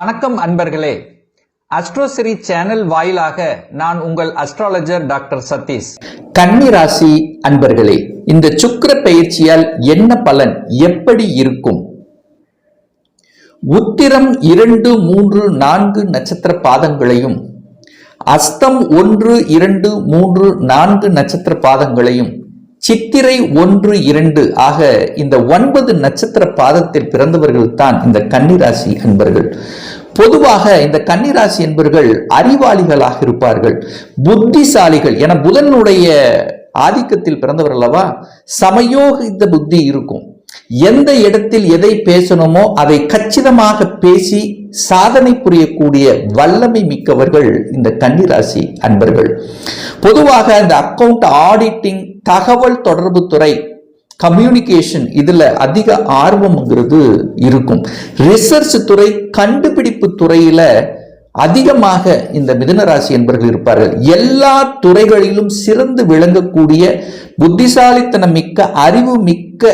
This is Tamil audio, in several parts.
வணக்கம் அன்பர்களே. அஸ்ட்ரோசிரி சேனல் வாயிலாக நான் உங்கள் அஸ்ட்ராலஜர் டாக்டர் சதீஷ். கன்னி ராசி அன்பர்களே இந்த சுக்கிர பயிற்சியால் என்ன பலன் எப்படி இருக்கும்? உத்திரம் இரண்டு மூன்று நான்கு நட்சத்திர பாதங்களையும் அஸ்தம் ஒன்று இரண்டு மூன்று நான்கு நட்சத்திர பாதங்களையும் சித்திரை ஒன்று இரண்டு. ஆக இந்த ஒன்பது நட்சத்திர பாதத்தில் பிறந்தவர்கள் தான் இந்த கன்னிராசி அன்பர்கள். பொதுவாக இந்த கன்னிராசி என்பர்கள் அறிவாளிகளாக இருப்பார்கள். புத்திசாலிகள் என புதனுடைய ஆதிக்கத்தில் பிறந்தவர் அல்லவா? சமயோகித்த புத்தி இருக்கும். எந்த இடத்தில் எதை பேசணுமோ அதை கச்சிதமாக பேசி சாதனை புரியக்கூடிய வல்லமை மிக்கவர்கள் இந்த கன்னிராசி அன்பர்கள். பொதுவாக இந்த அக்கவுண்ட் ஆடிட்டிங் தகவல் தொடர்பு துறை கம்யூனிகேஷன் இதில் அதிக ஆர்வம்ங்கிறது இருக்கும். ரிசர்ச் துறை கண்டுபிடிப்பு துறையில் அதிகமாக இந்த மிதனராசி என்பர்கள் இருப்பார்கள். எல்லா துறைகளிலும் சிறந்து விளங்கக்கூடிய புத்திசாலித்தனம் மிக்க அறிவு மிக்க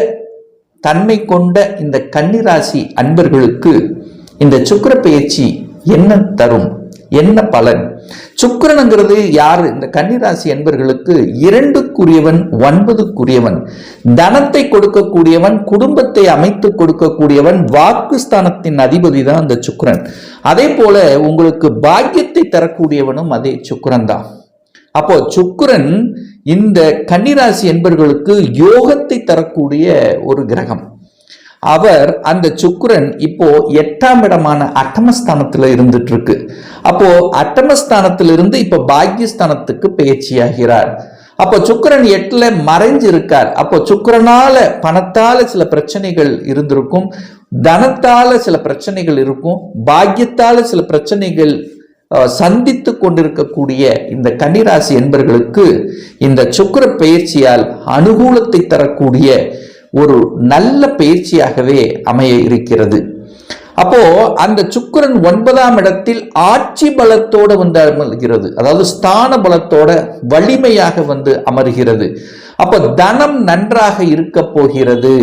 தன்மை கொண்ட இந்த கன்னிராசி அன்பர்களுக்கு இந்த சுக்கிர பயிற்சி என்ன தரும்? என்ன பலன்? சுக்கிரனுங்கிறது யாரு? இந்த கன்னிராசி என்பர்களுக்கு இரண்டுக்குரியவன் ஒன்பதுக்குரியவன். தனத்தை கொடுக்கக்கூடியவன் குடும்பத்தை அமைத்து கொடுக்கக்கூடியவன் வாக்குஸ்தானத்தின் அதிபதி தான் அந்த சுக்கிரன். அதே போல உங்களுக்கு பாக்கியத்தை தரக்கூடியவனும் அதே சுக்கிரன் தான். அப்போ சுக்கிரன் இந்த கன்னிராசி என்பர்களுக்கு யோகத்தை தரக்கூடிய ஒரு கிரகம். அவர் அந்த சுக்கரன் இப்போ எட்டாம் இடமான அட்டமஸ்தானத்துல இருந்துட்டு இருக்கு அப்போ அட்டமஸ்தானத்திலிருந்து இப்ப பாக்யஸ்தானத்துக்கு பயிற்சியாகிறார் அப்போ சுக்கரன் எட்டுல மறைஞ்சு இருக்கார் அப்போ சுக்கரனால பணத்தால சில பிரச்சனைகள் இருந்திருக்கும். தனத்தால சில பிரச்சனைகள் இருக்கும். பாக்கியத்தால சில பிரச்சனைகள் அஹ், சந்தித்து கொண்டிருக்கக்கூடிய இந்த கன்னிராசி என்பர்களுக்கு இந்த சுக்கர பயிற்சியால் அனுகூலத்தை தரக்கூடிய ஒரு நல்ல பயிற்சியாகவே அமைய இருக்கிறது. அப்போ அந்த சுக்கரன் ஒன்பதாம் இடத்தில் ஆட்சி பலத்தோடு வந்து அமர்கிறது. அதாவது ஸ்தான பலத்தோட வலிமையாக வந்து அமர்கிறது. அப்போ தனம் நன்றாக இருக்க போகிறது.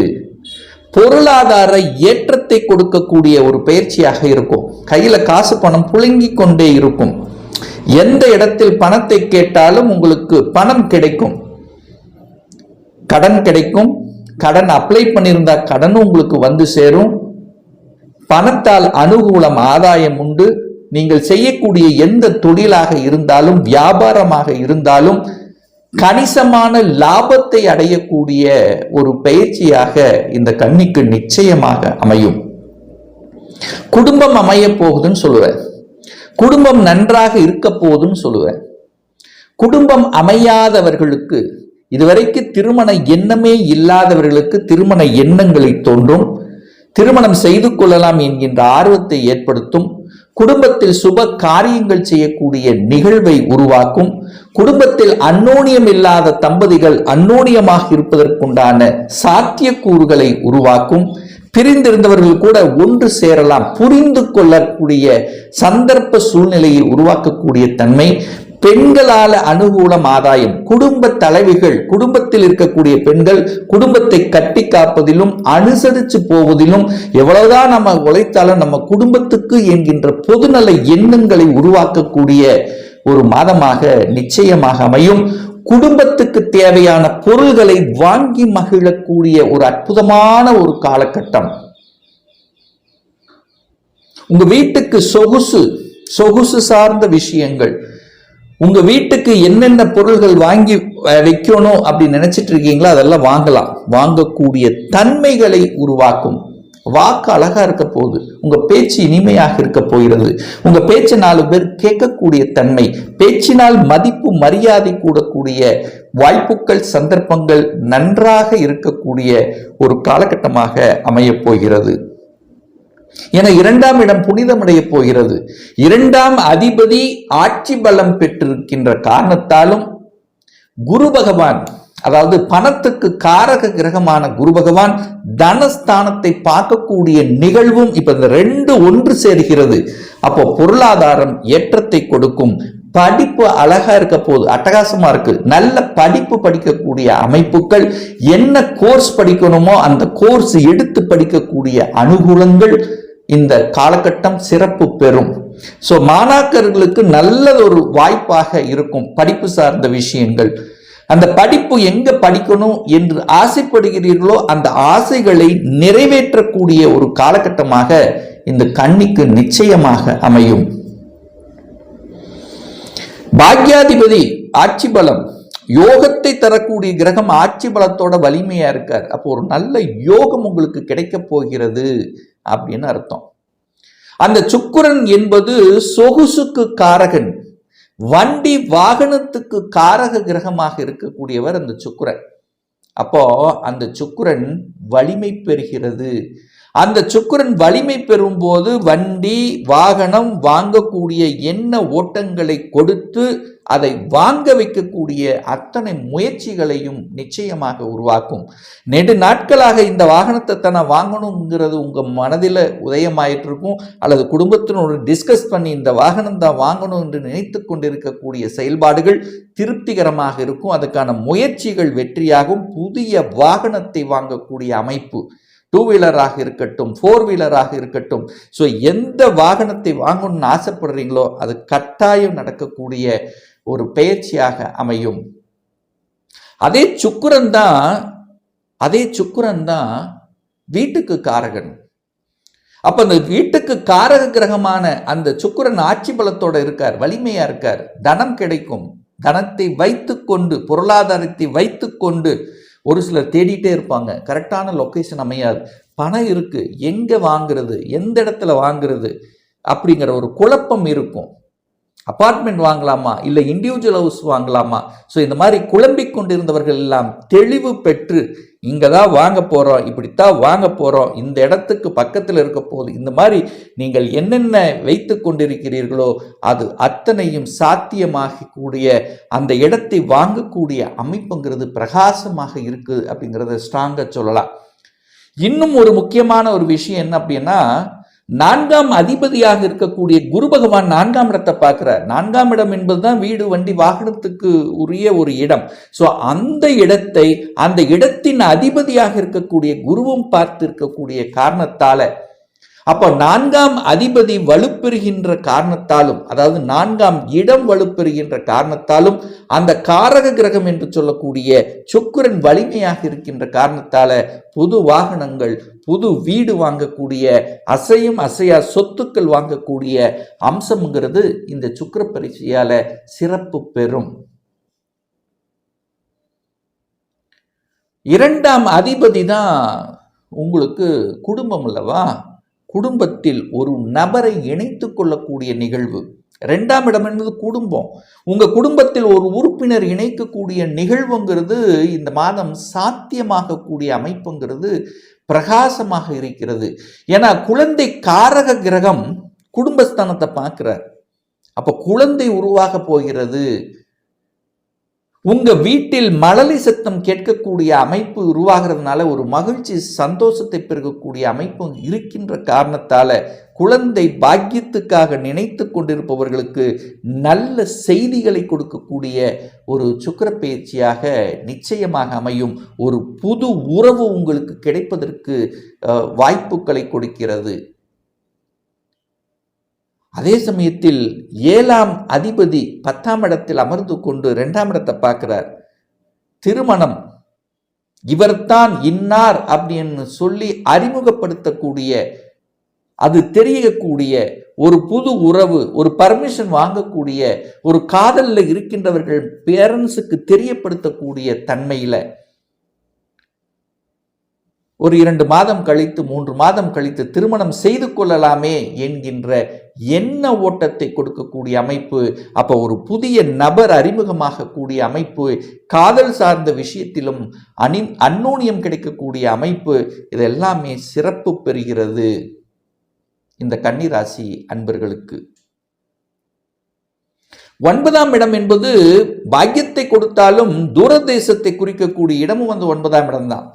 பொருளாதார ஏற்றத்தை கொடுக்கக்கூடிய ஒரு பயிற்சியாக இருக்கும். கையில காசு பணம் புழுங்கி கொண்டே இருக்கும். எந்த இடத்தில் பணத்தை கேட்டாலும் உங்களுக்கு பணம் கிடைக்கும். கடன் கிடைக்கும். கடன் அப்ளை பண்ணியிருந்தா கடனும் உங்களுக்கு வந்து சேரும். பணத்தால் அனுகூலம் ஆதாயம் உண்டு. நீங்கள் செய்யக்கூடிய எந்த தொழிலாக இருந்தாலும் வியாபாரமாக இருந்தாலும் கணிசமான லாபத்தை அடையக்கூடிய ஒரு பயிற்சியாக இந்த கண்ணிக்கு நிச்சயமாக அமையும். குடும்பம் அமைய போகுதுன்னு சொல்லுவேன். குடும்பம் நன்றாக இருக்க போகுதுன்னு சொல்லுவேன். குடும்பம் அமையாதவர்களுக்கு இதுவரைக்கு திருமண எண்ணமே இல்லாதவர்களுக்கு திருமண எண்ணங்களை தோன்றும். திருமணம் செய்து கொள்ளலாம் என்கின்ற ஆர்வத்தை ஏற்படுத்தும். குடும்பத்தில் சுப காரியங்கள் செய்யக்கூடிய நிகழ்வை உருவாக்கும். குடும்பத்தில் அன்னோனியம் இல்லாத தம்பதிகள் அன்னோனியமாக இருப்பதற்குண்டான சாத்தியக்கூறுகளை உருவாக்கும். பிரிந்திருந்தவர்கள் கூட ஒன்று சேரலாம். புரிந்து கொள்ளக்கூடிய சந்தர்ப்ப சூழ்நிலையை உருவாக்கக்கூடிய தன்மை. பெண்களால அனுகூலம் ஆதாயம். குடும்ப தலைவிகள் குடும்பத்தில் இருக்கக்கூடிய பெண்கள் குடும்பத்தை கட்டி காப்பதிலும் அனுசரிச்சு போவதிலும் எவ்வளவுதான் நம்ம உழைத்தாலும் நம்ம குடும்பத்துக்கு என்கின்ற பொதுநல எண்ணங்களை உருவாக்கக்கூடிய ஒரு மாதமாக நிச்சயமாக அமையும். குடும்பத்துக்கு தேவையான பொருள்களை வாங்கி மகிழக்கூடிய ஒரு அற்புதமான ஒரு காலகட்டம். உங்க வீட்டுக்கு சொகுசு சொகுசு சார்ந்த விஷயங்கள் உங்க வீட்டுக்கு என்னென்ன பொருள்கள் வாங்கி வைக்கணும் அப்படின்னு நினைச்சிட்டு இருக்கீங்களோ அதெல்லாம் வாங்கலாம். வாங்கக்கூடிய தன்மைகளை உருவாக்கும். வாக்கு அழகா இருக்க போகுது. உங்க பேச்சு இனிமையாக இருக்க போகிறது. உங்க பேச்சு நாலு பேர் கேட்கக்கூடிய தன்மை பேச்சினால் மதிப்பு மரியாதை கூடக்கூடிய வாய்ப்புகள் சந்தர்ப்பங்கள் நன்றாக இருக்கக்கூடிய ஒரு காலகட்டமாக அமையப் போகிறது. என இரண்டாம் இடம் புனிதமடைய போகிறது. இரண்டாம் அதிபதி ஆட்சி பலம் பெற்றிருக்கின்ற காரணத்தாலும் குரு பகவான் அதாவது பணத்துக்கு காரக கிரகமான குரு பகவான் தனஸ்தானத்தை பார்க்கக்கூடிய நிகழ்வும் இப்ப இந்த ரெண்டு ஒன்று சேர்கிறது. அப்போ பொருளாதாரம் ஏற்றத்தை கொடுக்கும் படிப்பு அழகா இருக்க போகுது அட்டகாசமா இருக்கு. நல்ல படிப்பு படிக்கக்கூடிய அமைப்புகள் என்ன கோர்ஸ் படிக்கணுமோ அந்த கோர்ஸ் எடுத்து படிக்கக்கூடிய அனுகூலங்கள் இந்த காலகட்டம் சிறப்பு பெறும். ஸோ மாணாக்கர்களுக்கு நல்ல ஒரு வாய்ப்பாக இருக்கும் படிப்பு சார்ந்த விஷயங்கள். அந்த படிப்பு எங்க படிக்கணும் என்று ஆசைப்படுகிறீர்களோ அந்த ஆசைகளை நிறைவேற்றக்கூடிய ஒரு காலகட்டமாக இந்த கண்ணிக்கு நிச்சயமாக அமையும். பாக்யாதிபதி ஆட்சி பலம் யோகத்தை தரக்கூடிய கிரகம் ஆட்சி பலத்தோட வலிமையா இருக்கார். அப்போ ஒரு நல்ல யோகம் உங்களுக்கு கிடைக்க போகிறது அப்படின்னு அர்த்தம். அந்த சுக்குரன் என்பது சொகுசுக்கு காரகன் வண்டி வாகனத்துக்கு காரக கிரகமாக இருக்கக்கூடியவர் அந்த சுக்குரன். அப்போ அந்த சுக்குரன் வலிமை பெறுகிறது. அந்த சுக்கரன் வலிமை பெறும்போது வண்டி வாகனம் வாங்கக்கூடிய என்ன ஓட்டங்களை கொடுத்து அதை வாங்க வைக்கக்கூடிய அத்தனை முயற்சிகளையும் நிச்சயமாக உருவாக்கும். நெடு நாட்களாக இந்த வாகனத்தை தானே வாங்கணுங்கிறது உங்கள் மனதில் உதயமாயிட்டு இருக்கும் அல்லது குடும்பத்தினோடு டிஸ்கஸ் பண்ணி இந்த வாகனம் தான் வாங்கணும் என்று நினைத்து கொண்டிருக்கக்கூடிய செயல்பாடுகள் திருப்திகரமாக இருக்கும். அதுக்கான முயற்சிகள் வெற்றியாகும். புதிய வாகனத்தை வாங்கக்கூடிய அமைப்பு டூ வீலராக இருக்கட்டும் ஃபோர் வீலராக இருக்கட்டும். ஸோ எந்த வாகனத்தை வாங்கணும்னு ஆசைப்படுறீங்களோ அது கட்டாயம் நடக்கக்கூடிய ஒரு பயிற்சியாக அமையும். அதே சுக்கிரன் தான் அதே சுக்கிரன் தான் வீட்டுக்கு காரகன். அப்ப அந்த வீட்டுக்கு காரக கிரகமான அந்த சுக்குரன் ஆட்சி பலத்தோட இருக்கார் வலிமையா இருக்கார். தனம் கிடைக்கும். தனத்தை வைத்துக்கொண்டு பொருளாதாரத்தை வைத்துக்கொண்டு ஒரு சிலர் தேடிட்டே இருப்பாங்க. கரெக்டான லொக்கேஷன் அமையாது. பணம் இருக்குது எங்கே வாங்குறது? எந்த இடத்துல வாங்குறது? அப்படிங்கிற ஒரு குழப்பம் இருக்கும். அப்பார்ட்மெண்ட் வாங்கலாமா? இல்லை இண்டிவிஜுவல் ஹவுஸ் வாங்கலாமா? ஸோ இந்த மாதிரி குழம்பிக் கொண்டிருந்தவர்கள் எல்லாம் தெளிவு பெற்று இங்கே தான் வாங்க போகிறோம் இப்படித்தான் வாங்க போகிறோம் இந்த இடத்துக்கு பக்கத்தில் இருக்க போது இந்த மாதிரி நீங்கள் என்னென்ன வைத்து கொண்டிருக்கிறீர்களோ அது அத்தனையும் சாத்தியமாகக்கூடிய அந்த இடத்தை வாங்கக்கூடிய அமைப்புங்கிறது பிரகாசமாக இருக்குது அப்படிங்கிறத ஸ்ட்ராங்காக சொல்லலாம். இன்னும் ஒரு முக்கியமான ஒரு விஷயம் என்ன அப்படின்னா நான்காம் அதிபதியாக இருக்கக்கூடிய குரு பகவான் நான்காம் இடத்தை பார்க்கிறார். நான்காம் இடம் என்பதுதான் வீடு வண்டி வாகனத்துக்கு உரிய ஒரு இடம். ஸோ அந்த இடத்தை அந்த இடத்தின் அதிபதியாக இருக்கக்கூடிய குருவும் பார்த்து இருக்கக்கூடிய காரணத்தால அப்போ நான்காம் அதிபதி வலுப்பெறுகின்ற காரணத்தாலும் அதாவது நான்காம் இடம் வலுப்பெறுகின்ற காரணத்தாலும் அந்த காரக கிரகம் என்று சொல்லக்கூடிய சுக்கரன் வலிமையாக இருக்கின்ற காரணத்தால புது வாகனங்கள் புது வீடு வாங்கக்கூடிய அசையும் அசையா சொத்துக்கள் வாங்கக்கூடிய அம்சம்ங்கிறது இந்த சுக்கிர பரீட்சையால சிறப்பு பெறும். இரண்டாம் அதிபதி தான் உங்களுக்கு குடும்பம் அல்லவா? குடும்பத்தில் ஒரு நபரை இணைத்து கொள்ளக்கூடிய நிகழ்வு. ரெண்டாம் இடம் என்பது குடும்பம். உங்க குடும்பத்தில் ஒரு உறுப்பினர் இணைக்கக்கூடிய நிகழ்வுங்கிறது இந்த மாதம் சாத்தியமாகக்கூடிய அமைப்புங்கிறது பிரகாசமாக இருக்கிறது. ஏன்னா குழந்தை காரக கிரகம் குடும்பஸ்தானத்தை பார்க்கிறார். அப்ப குழந்தை உருவாக போகிறது. உங்க வீட்டில் மழலை சத்தம் கேட்கக்கூடிய அமைப்பு உருவாகிறதுனால ஒரு மகிழ்ச்சி சந்தோஷத்தை பெருகக்கூடிய அமைப்பு இருக்கின்ற காரணத்தால குழந்தை பாக்கியத்துக்காக நினைத்து கொண்டிருப்பவர்களுக்கு நல்ல செய்திகளை கொடுக்கக்கூடிய ஒரு சுக்கர பயிற்சியாக நிச்சயமாக அமையும். ஒரு புது உறவு உங்களுக்கு கிடைப்பதற்கு வாய்ப்புகளை கொடுக்கிறது. அதே சமயத்தில் ஏழாம் அதிபதி பத்தாம் இடத்தில் அமர்ந்து கொண்டு ரெண்டாம் இடத்தை பார்க்கிறார். திருமணம். இவர்தான் இன்னார் அப்படின்னு சொல்லி அறிமுகப்படுத்தக்கூடிய அது தெரியக்கூடிய ஒரு புது உறவு ஒரு பர்மிஷன் வாங்கக்கூடிய ஒரு காதலில் இருக்கின்றவர்கள் பேரண்ட்ஸுக்கு தெரியப்படுத்தக்கூடிய தன்மையில் ஒரு இரண்டு மாதம் கழித்து மூன்று மாதம் கழித்து திருமணம் செய்து கொள்ளலாமே என்கின்ற எண்ண ஓட்டத்தை கொடுக்கக்கூடிய அமைப்பு அப்போ ஒரு புதிய நபர் அறிமுகமாக கூடிய அமைப்பு காதல் சார்ந்த விஷயத்திலும் அனி அன்னோனியம் கிடைக்கக்கூடிய அமைப்பு இதெல்லாமே சிறப்பு பெறுகிறது. இந்த கன்னிராசி அன்பர்களுக்கு. ஒன்பதாம் இடம் என்பது பாக்கியத்தை கொடுத்தாலும் தூரதேசத்தை குறிக்கக்கூடிய இடமும் வந்து ஒன்பதாம் இடம்தான்.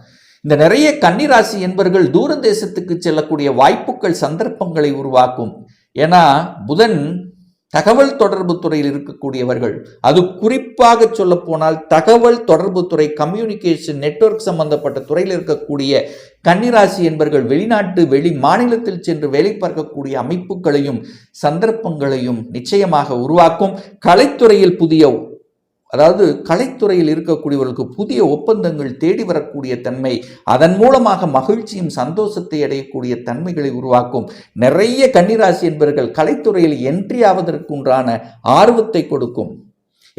இந்த நிறைய கன்னிராசி என்பர்கள் தூர தேசத்துக்கு செல்லக்கூடிய வாய்ப்புகள் சந்தர்ப்பங்களை உருவாக்கும். ஏன்னா புதன் தகவல் தொடர்பு துறையில் இருக்கக்கூடியவர்கள். அது குறிப்பாக சொல்ல போனால் தகவல் தொடர்பு துறை கம்யூனிகேஷன் நெட்வொர்க் சம்பந்தப்பட்ட துறையில் இருக்கக்கூடிய கன்னிராசி என்பர்கள் வெளிநாட்டு வெளி மாநிலத்தில் சென்று வேலை பார்க்கக்கூடிய அமைப்புகளையும் சந்தர்ப்பங்களையும் நிச்சயமாக உருவாக்கும். கலைத்துறையில் புதிய அதாவது கலைத்துறையில் இருக்கக்கூடியவர்களுக்கு புதிய ஒப்பந்தங்கள் தேடி வரக்கூடிய தன்மை அதன் மூலமாக மகிழ்ச்சியும் சந்தோஷத்தை அடையக்கூடிய தன்மைகளை உருவாக்கும். நிறைய கன்னிராசி என்பவர்கள் கலைத்துறையில் என்ட்ரி ஆவதற்கு ஆர்வத்தை கொடுக்கும்.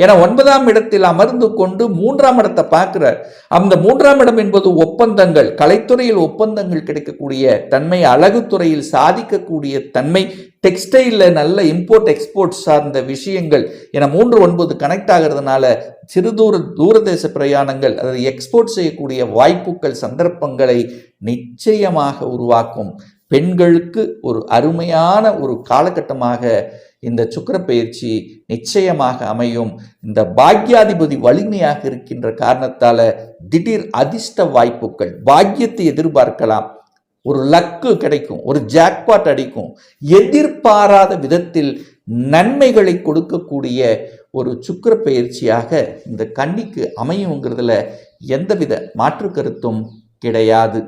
ஏன்னா ஒன்பதாம் இடத்தில் அமர்ந்து கொண்டு மூன்றாம் இடத்தை பார்க்கிறார். அந்த மூன்றாம் இடம் என்பது ஒப்பந்தங்கள். கலைத்துறையில் ஒப்பந்தங்கள் கிடைக்கக்கூடிய தன்மை அழகுத்துறையில் சாதிக்கக்கூடிய தன்மை டெக்ஸ்டைலில் நல்ல இம்போர்ட் எக்ஸ்போர்ட் சார்ந்த விஷயங்கள். என மூன்று ஒன்பது கனெக்ட் ஆகிறதுனால சிறு தூர தூரதேச பிரயாணங்கள் அதாவது எக்ஸ்போர்ட் செய்யக்கூடிய வாய்ப்புகள் சந்தர்ப்பங்களை நிச்சயமாக உருவாக்கும். பெண்களுக்கு ஒரு அருமையான ஒரு காலகட்டமாக இந்த சுக்கிர பயிற்சி நிச்சயமாக அமையும். இந்த பாக்யாதிபதி வலிமையாக இருக்கின்ற காரணத்தால திடீர் அதிர்ஷ்ட வாய்ப்புகள் பாக்கியத்தை எதிர்பார்க்கலாம். ஒரு லக்கு கிடைக்கும் ஒரு ஜாக்பாட் அடிக்கும். எதிர்பாராத விதத்தில் நன்மைகளை கொடுக்கக்கூடிய ஒரு சுக்கிர பயிற்சியாக இந்த கன்னிக்கு அமையுங்கிறதுல எந்தவித மாற்று கருத்தும் கிடையாது.